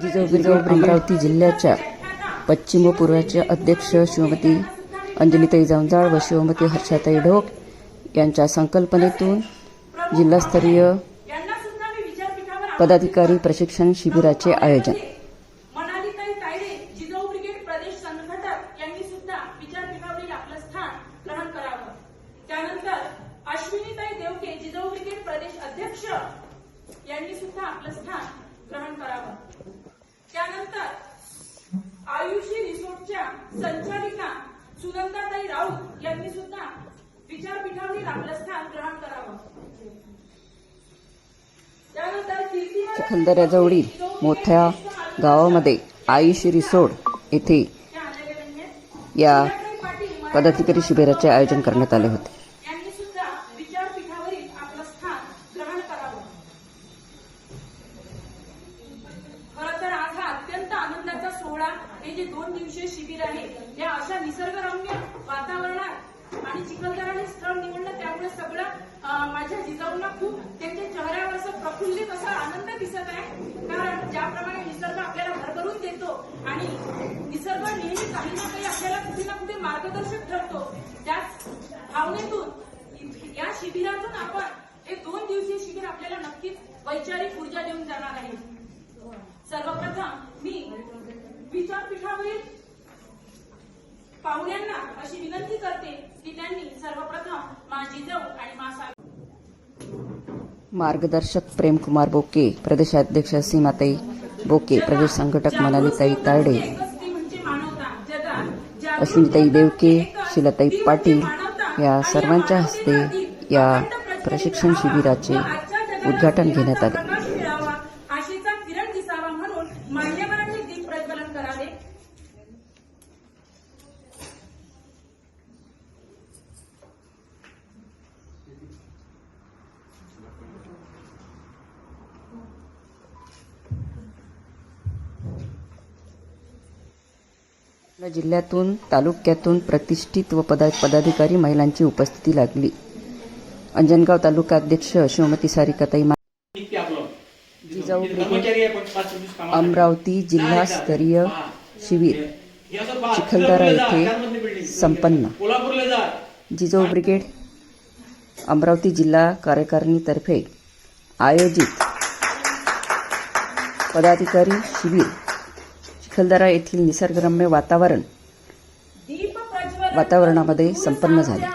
जिजाऊ अमरावती जिल्ह्याच्या पश्चिम व पूर्वाच्या अध्यक्ष श्रीमती अंजलीताई जांजाळ व श्रीमती हर्षाताई ढोक यांच्या संकल्पनेतून जिल्हास्तरीय पदाधिकारी प्रशिक्षण शिबिराचे आयोजन मनालीताई तायडे जिजाऊ ब्रिगेड प्रदेश संघटक यांनी सुद्धा विचारपीठावरील आपलं स्थान ग्रहण करावं त्यानंतर अश्विनीताई देवके जिजाऊ ब्रिगेड प्रदेश अध्यक्ष यांनी सुद्धा आपलं स्थान ग्रहण करावं त्यानंतर आयुषी रिसोर्टच्या संचालिका सुनंदाताई राऊत यांनी सुद्धा विचारपीठावरील आपलं स्थान ग्रहण करावं त्यानंतर खंदऱ्याजवळील मोठ्या गावामध्ये आयुष रिसोड येथे या पदाधिकारी शिबिराचे आयोजन करण्यात आले होते. शिबिर आहे या अशा निसर्गरम्य वातावरणात आणि चिखलदराने स्थळ निवडलं त्यामुळे सगळं माझ्या जिजाऊंना खूप त्यांच्या चेहऱ्यावर असा आनंद दिसत आहे. कारण ज्याप्रमाणे निसर्ग आपल्याला भरभरून देतो आणि निसर्ग नेहमी काही ना काही आपल्याला कुठे ना कुठे मार्गदर्शक ठरतो. त्याच भावनेतून या शिबिरातून आपण हे दोन दिवसीय शिबिर आपल्याला नक्कीच वैचारिक ऊर्जा देऊन जाणार आहे. सर्वप्रथम मी विचारपीठावरील पाहुण्यांना अशी विनंती करते की त्यांनी सर्वप्रथम माझी जाऊ मार्गदर्शक प्रेमकुमार बोके प्रदेशाध्यक्ष सीमाताई बोके प्रदेश संघटक मनालीताई तारडे अश्विनीताई देवके शिलाताई पाटील या सर्वांच्या हस्ते या प्रशिक्षण शिबिराचे उद्घाटन घेण्यात आले. करावे जिल्ह्यातून तालुक्यातून प्रतिष्ठित व पदा पदाधिकारी महिलांची उपस्थिती लागली अंजनगाव तालुका अध्यक्ष शिवमती सारिकाताई मा- जिजाऊ. अमरावती जिल्हास्तरीय. शिबिर. चिखलदरा येथे. संपन्न जिजाऊ ब्रिगेड अमरावती जिल्हा कार्यकारिणीतर्फे आयोजित पदाधिकारी शिबिर चिखलदरा येथील निसर्गरम्य वातावरण वातावरणामध्ये संपन्न झाले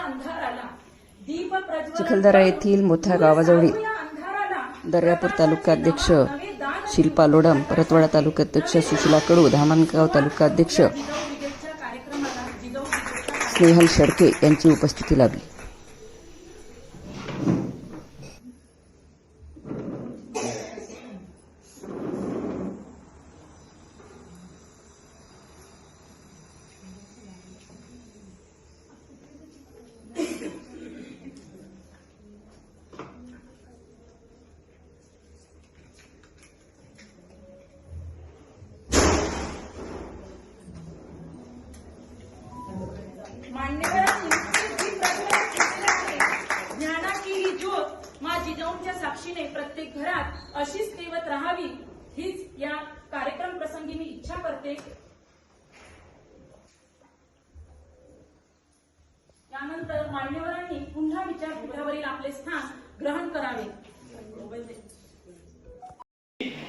चिखलदरा येथील मोठ्या गावाजवळील. दर्यापूर तालुकाध्यक्ष शिल्पा लोडम परतवाडा तालुकाध्यक्ष सुशिला कडू धामणगाव तालुकाध्यक्ष स्नेहल शेडके यांची उपस्थिती लाभली साक्षीने प्रत्येक घरात अशीच तेवत राहावी हीच या कार्यक्रम प्रसंगी मी इच्छा करते. त्यानंतर मान्यवरांनी पुन्हा विचारपीठावरील आपले स्थान ग्रहण करावे.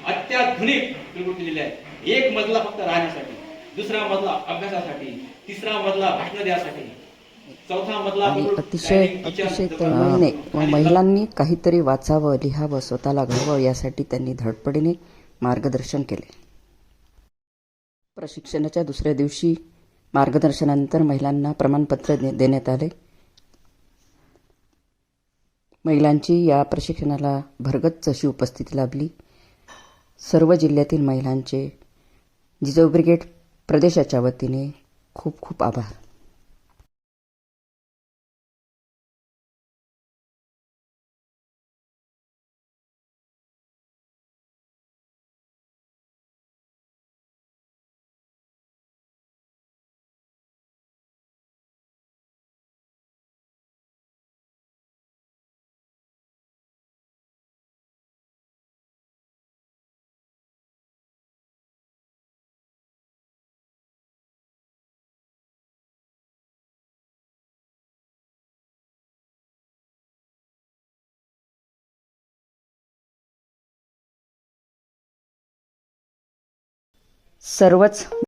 अत्याधुनिक बिलकुल केलेले आहे एक मजला फक्त राहण्यासाठी दुसरा मजला अभ्यासासाठी तिसरा मजला भाषण द्यासाठी. आणि अतिशय अतिशय. तळमळीने महिलांनी काहीतरी वाचावं लिहावं स्वतःला घडवावं यासाठी त्यांनी धडपडीने मार्गदर्शन केले. प्रशिक्षणाच्या दुसऱ्या दिवशी मार्गदर्शनानंतर महिलांना प्रमाणपत्र देण्यात आले. महिलांची या प्रशिक्षणाला भरगच्च अशी उपस्थिती लाभली. सर्व जिल्ह्यातील महिलांचे जिजाऊ ब्रिगेड प्रदेशाच्या वतीने खूप खूप आभार. सर्वच